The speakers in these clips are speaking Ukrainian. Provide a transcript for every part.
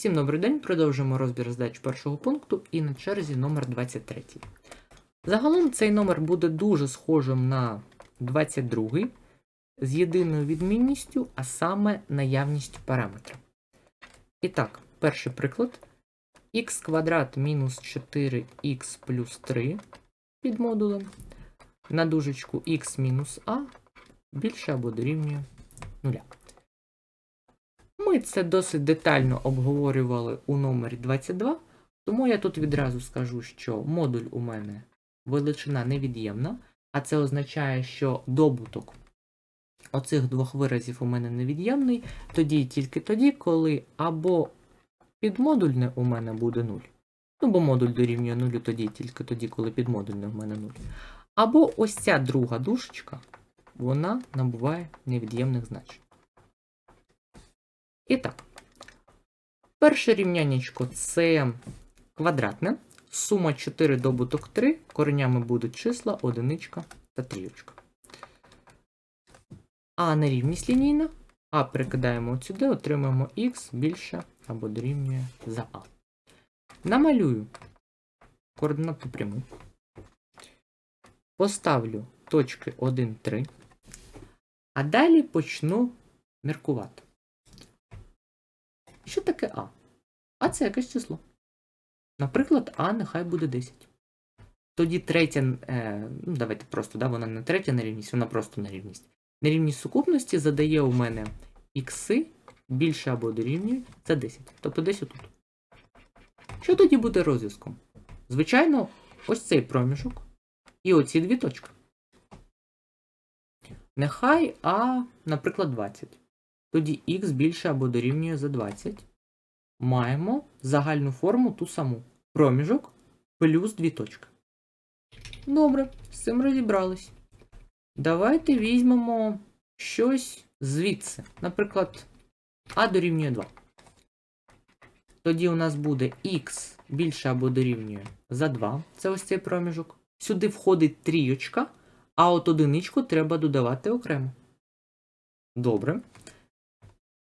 Всім добрий день, продовжуємо розбір задач першого пункту і на черзі номер 23. Загалом цей номер буде дуже схожим на 22 з єдиною відмінністю, а саме наявністю параметра. І так, перший приклад. х квадрат мінус 4х плюс 3 під модулем. На дужечку х мінус а більше або дорівнює 0. Ми це досить детально обговорювали у номері 22, тому я тут відразу скажу, що модуль у мене величина невід'ємна, а це означає, що добуток оцих двох виразів у мене невід'ємний, тоді і тільки тоді, коли або підмодульне у мене буде 0. Ну, бо модуль дорівнює 0 тоді і тільки тоді, коли підмодульне в мене 0. Або ось ця друга дужечка, вона набуває невід'ємних значень. І так, перше рівнянечко це квадратне. Сума 4 добуток 3. Коренями будуть числа, одиничка та трієчка. А нерівність лінійна. А перекидаємо сюди, отримаємо х більше або дорівнює за А. Намалюю координатну пряму. Поставлю точки 1, 3. А далі почну міркувати. Що таке А? А це якесь число. Наприклад, А нехай буде 10. Тоді третя, е, ну давайте просто, да, вона не третя нерівність, вона просто нерівність. Нерівність сукупності задає у мене ікси більше або дорівнює за 10. Тобто десь отут. Що тоді буде розв'язком? Звичайно, ось цей проміжок і оці дві точки. Нехай А, наприклад, 20. Тоді х більше або дорівнює за 20. Маємо загальну форму ту саму. Проміжок плюс дві точки. Добре, з цим розібрались. Давайте візьмемо щось звідси. Наприклад, А дорівнює 2. Тоді у нас буде х більше або дорівнює за 2. Це ось цей проміжок. Сюди входить трійочка, а от одиничку треба додавати окремо. Добре.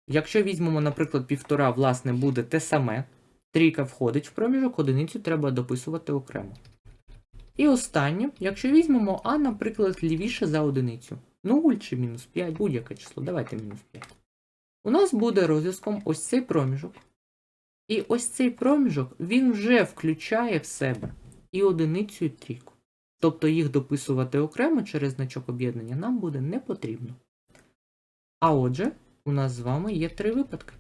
Якщо візьмемо, наприклад, півтора, власне, буде те саме. Трійка входить в проміжок, одиницю треба дописувати окремо. І останнє, якщо візьмемо А, наприклад, лівіше за одиницю. 0 чи мінус 5, будь-яке число, давайте мінус 5. У нас буде розв'язком ось цей проміжок. І ось цей проміжок, він вже включає в себе і одиницю, і трійку. Тобто їх дописувати окремо через значок об'єднання нам буде не потрібно. А отже, у нас з вами є три випадки.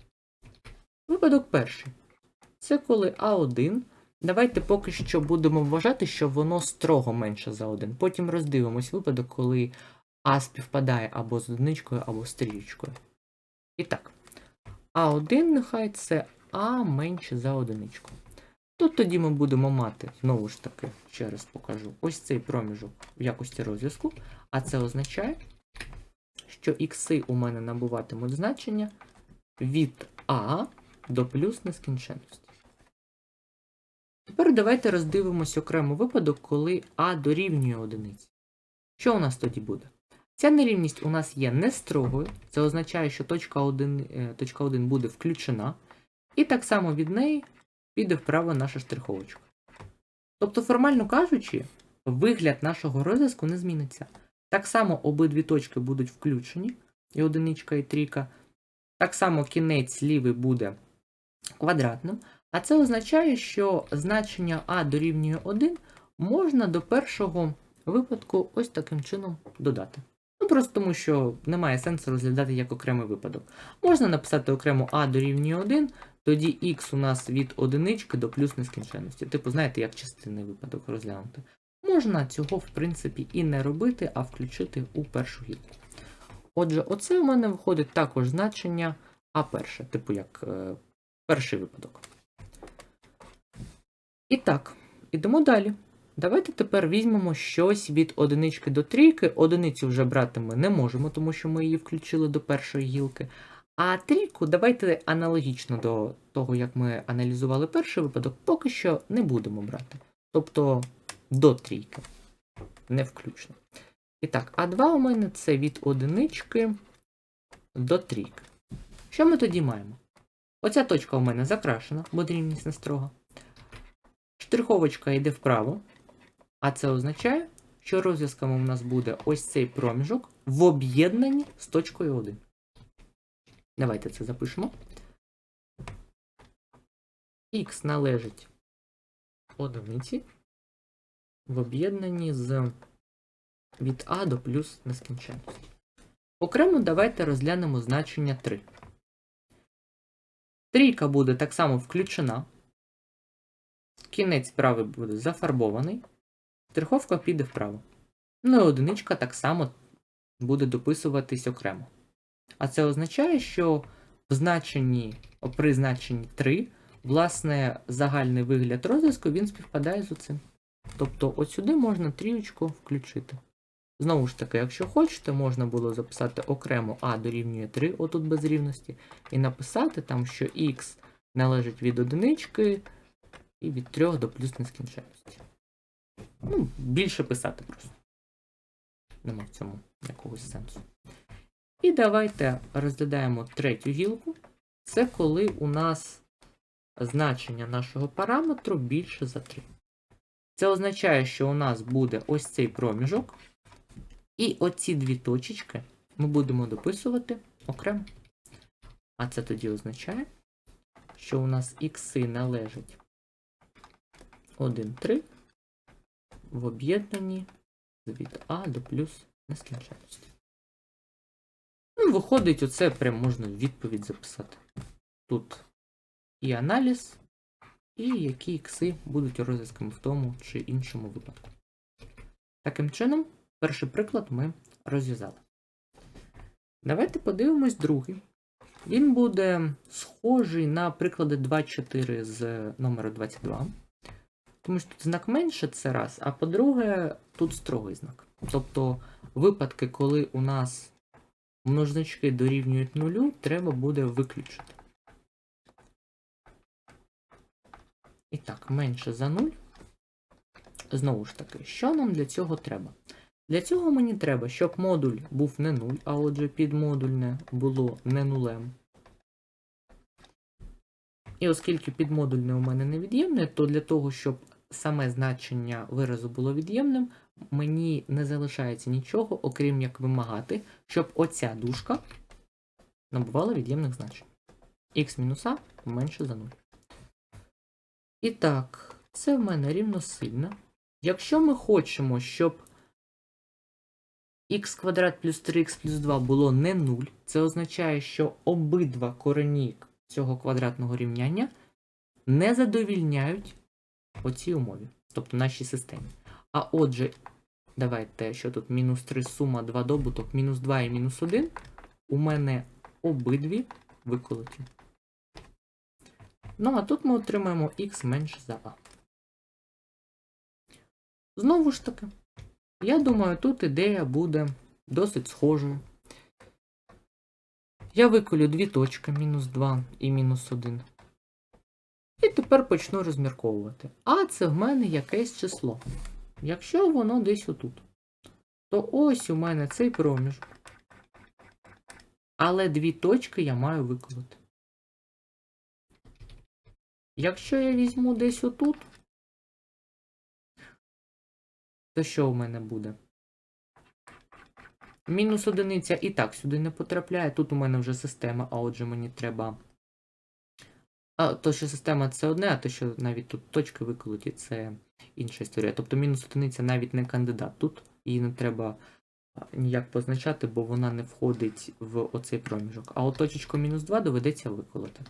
Випадок перший. Це коли А1. Давайте поки що будемо вважати, що воно строго менше за 1. Потім роздивимось випадок, коли А співпадає або з одиничкою, або з трієчкою. І так, А1 нехай це А менше за одиничку. Тут тоді ми будемо мати, знову ж таки, ще раз покажу, ось цей проміжок в якості розв'язку, а це означає, що ікси у мене набуватимуть значення від А до плюс нескінченності. Тепер давайте роздивимось окремо випадок, коли А дорівнює одиниці. Що у нас тоді буде? Ця нерівність у нас є не строгою, це означає, що точка 1, е, точка 1 буде включена, і так само від неї піде вправо наша штриховочка. Тобто, формально кажучи, вигляд нашого розв'язку не зміниться. Так само обидві точки будуть включені, і одиничка, і трійка. Так само кінець лівий буде квадратним. А це означає, що значення А дорівнює 1 можна до першого випадку ось таким чином додати. Ну просто тому, що немає сенсу розглядати як окремий випадок. Можна написати окремо А дорівнює 1, тоді х у нас від одинички до плюс нескінченності. Типу, знаєте, як частинний випадок розглянути. Можна цього, в принципі, і не робити, а включити у першу гілку. Отже, оце у мене виходить також значення А перше, типу як е, перший випадок. І так, ідемо далі. Давайте тепер візьмемо щось від одинички до трійки. Одиницю вже брати ми не можемо, тому що ми її включили до першої гілки. А трійку давайте аналогічно до того, як ми аналізували перший випадок, поки що не будемо брати. Тобто до трійки. Не включно. І так, А2 у мене це від одинички до трійки. Що ми тоді маємо? Оця точка у мене закрашена, бо рівність не строга. Штриховочка йде вправо, а це означає, що розв'язками у нас буде ось цей проміжок в об'єднанні з точкою 1. Давайте це запишемо. Х належить одиниці в об'єднанні з від А до плюс нескінченності. Окремо давайте розглянемо значення 3. Трійка буде так само включена. Кінець правий буде зафарбований. Штриховка піде вправо. Ну і одиничка так само буде дописуватись окремо. А це означає, що в значенні, при значенні 3, власне, загальний вигляд розв'язку він співпадає з оцим. Тобто от сюди можна трієчку включити. Знову ж таки, якщо хочете, можна було записати окремо А дорівнює 3, отут без рівності, і написати там, що х належить від одинички і від 3 до плюс нескінченності. Ну, більше писати просто. Нема в цьому якогось сенсу. І давайте розглядаємо третю гілку. Це коли у нас значення нашого параметру більше за 3. Це означає, що у нас буде ось цей проміжок. І оці дві точечки ми будемо дописувати окремо. А це тоді означає, що у нас ікси належать 1, 3 в об'єднанні від А до плюс нескінченності. Ну, виходить, оце прям можна відповідь записати. Тут і аналіз, і які ікси будуть розв'язками в тому чи іншому випадку. Таким чином, перший приклад ми розв'язали. Давайте подивимось другий. Він буде схожий на приклади 2.4 з номеру 22. Тому що тут знак менше це раз, а по-друге, тут строгий знак. Тобто випадки, коли у нас множнички дорівнюють нулю, треба буде виключити. І так, менше за 0. Знову ж таки, що нам для цього треба? Для цього мені треба, щоб модуль був не 0, а отже підмодульне було не нулем. І оскільки підмодульне у мене невід'ємне, то для того, щоб саме значення виразу було від'ємним, мені не залишається нічого, окрім як вимагати, щоб оця дужка набувала від'ємних значень. х мінус а менше за 0. І так, це в мене рівносильно. Якщо ми хочемо, щоб х квадрат плюс 3х плюс 2 було не 0, це означає, що обидва корені цього квадратного рівняння не задовільняють оцій умові, тобто нашій системі. А отже, давайте, що тут мінус 3 сума 2 добуток, мінус 2 і мінус 1, у мене обидві виколоті. Ну, а тут ми отримаємо х менше за а. Знову ж таки, я думаю, тут ідея буде досить схожою. Я виколю дві точки, мінус 2 і мінус 1. І тепер почну розмірковувати. А це в мене якесь число. Якщо воно десь отут, то ось у мене цей проміжок. Але дві точки я маю виколоти. Якщо я візьму десь отут, то що у мене буде? Мінус одиниця і так сюди не потрапляє. Тут у мене вже система, а отже мені треба. А, то, що система це одне, а то, що навіть тут точки виколоті, це інша історія. Тобто мінус одиниця навіть не кандидат. Тут її не треба ніяк позначати, бо вона не входить в оцей проміжок. А от точечку мінус 2 доведеться виколоти.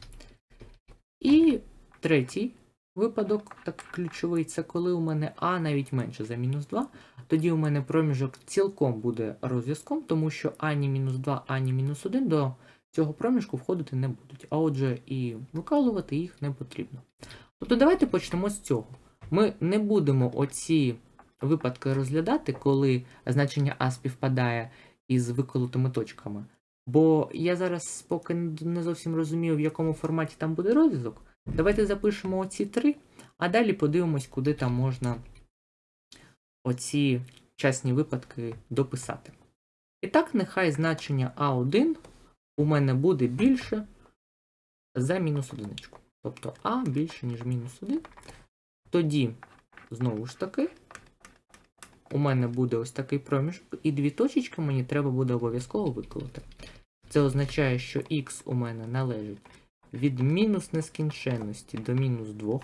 І третій випадок, так ключовий, це коли у мене А навіть менше за мінус 2. Тоді у мене проміжок цілком буде розв'язком, тому що ані мінус 2, ані мінус 1 до цього проміжку входити не будуть. А отже, і викалувати їх не потрібно. Тобто давайте почнемо з цього. Ми не будемо оці випадки розглядати, коли значення А співпадає із виколотими точками. Бо я зараз поки не зовсім розумію, в якому форматі там буде розв'язок. Давайте запишемо оці три, а далі подивимось, куди там можна оці часні випадки дописати. І так, нехай значення А1 у мене буде більше за мінус одиничку. Тобто А більше, ніж мінус 1. Тоді, знову ж таки, у мене буде ось такий проміжок, і дві точечки мені треба буде обов'язково виколоти. Це означає, що х у мене належить від мінус нескінченності до мінус 2,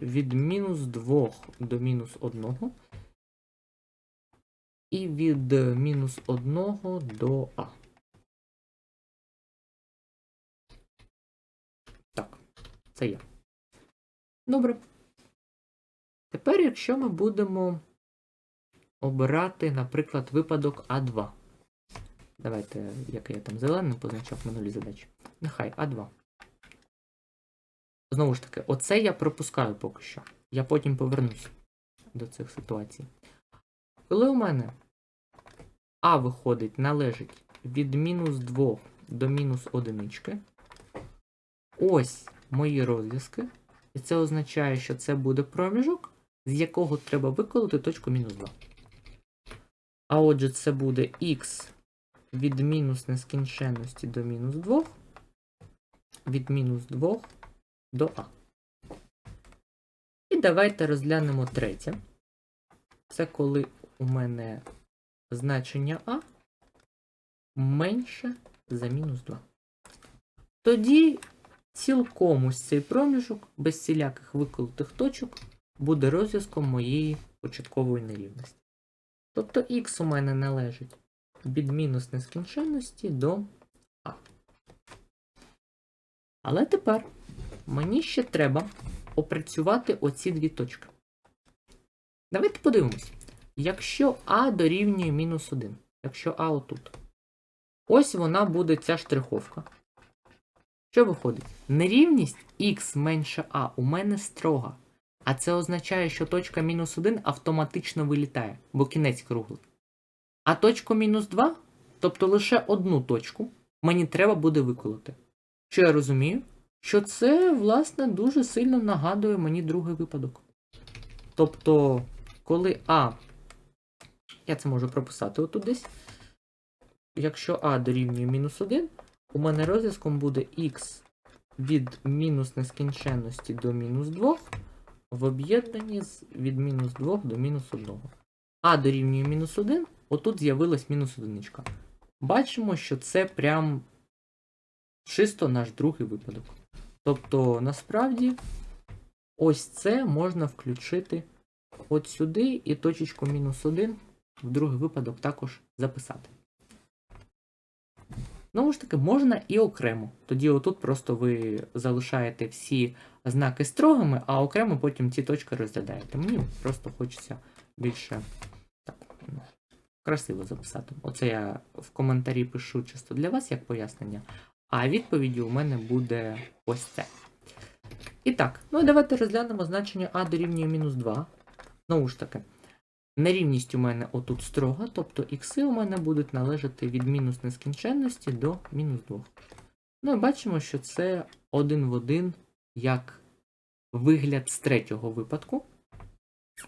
від мінус 2 до мінус 1, і від мінус 1 до А. Так, це я. Добре. Тепер, якщо ми будемо обирати, наприклад, випадок А2. Давайте, як я там зеленим позначав минулі задачі. Нехай А2. Знову ж таки, оце я пропускаю поки що. Я потім повернусь до цих ситуацій. Коли у мене А виходить, належить від мінус 2 до мінус 1, ось мої розв'язки. І це означає, що це буде проміжок, з якого треба виколоти точку мінус 2. А отже, це буде х від мінус нескінченності до мінус 2, від мінус 2 до А. І давайте розглянемо третє. Це коли у мене значення А менше за мінус 2. Тоді цілком ось цей проміжок без всіляких виколотих точок буде розв'язком моєї початкової нерівності. Тобто х у мене належить від мінус нескінченності до А. Але тепер мені ще треба опрацювати оці дві точки. Давайте подивимось. Якщо А дорівнює мінус 1, якщо А отут, ось вона буде ця штриховка. Що виходить? Нерівність х менше А у мене строга. А це означає, що точка мінус 1 автоматично вилітає, бо кінець круглий. А точку мінус 2, тобто лише одну точку, мені треба буде виколоти. Що я розумію? Що це, власне, дуже сильно нагадує мені другий випадок. Тобто, коли А, я це можу прописати отут десь. Якщо А дорівнює мінус 1, у мене розв'язком буде х від мінус нескінченності до мінус 2 в об'єднанні від мінус 2 до мінус 1. А дорівнює мінус 1, отут з'явилась мінус 1. Бачимо, що це прям чисто наш другий випадок. Тобто, насправді, ось це можна включити от сюди і точечку мінус 1 в другий випадок також записати. Знову ж таки, можна і окремо. Тоді отут просто ви залишаєте всі знаки строгими, а окремо потім ці точки розглядаєте. Мені просто хочеться більше так, ну, красиво записати. Оце я в коментарі пишу чисто для вас як пояснення, а відповіді у мене буде ось це. І так, ну давайте розглянемо значення А дорівнює мінус 2. Знову ж таки, Нерівність у мене отут строга, тобто ікси у мене будуть належати від мінус нескінченності до мінус 2. Ну і бачимо, що це один в один як вигляд з третього випадку.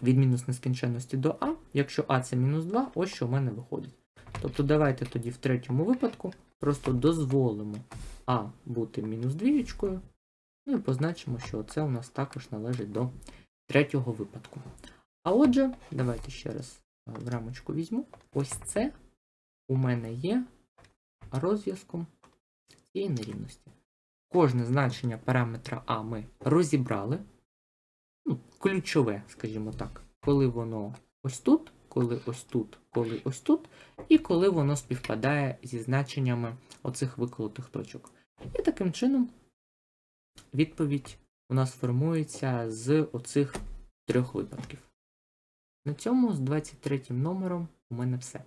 Від мінус нескінченності до А. Якщо А це мінус 2, ось що в мене виходить. Тобто давайте тоді в третьому випадку просто дозволимо А бути мінус двієчкою. Ну і позначимо, що це у нас також належить до третього випадку. А отже, давайте ще раз в рамочку візьму. Ось це у мене є розв'язком цієї нерівності. Кожне значення параметра А ми розібрали. Ну, Ключове, скажімо так, коли воно ось тут, коли ось тут, коли ось тут, і коли воно співпадає зі значеннями оцих виколотих точок. І таким чином відповідь у нас формується з оцих трьох випадків. На цьому з 23 номером у мене все.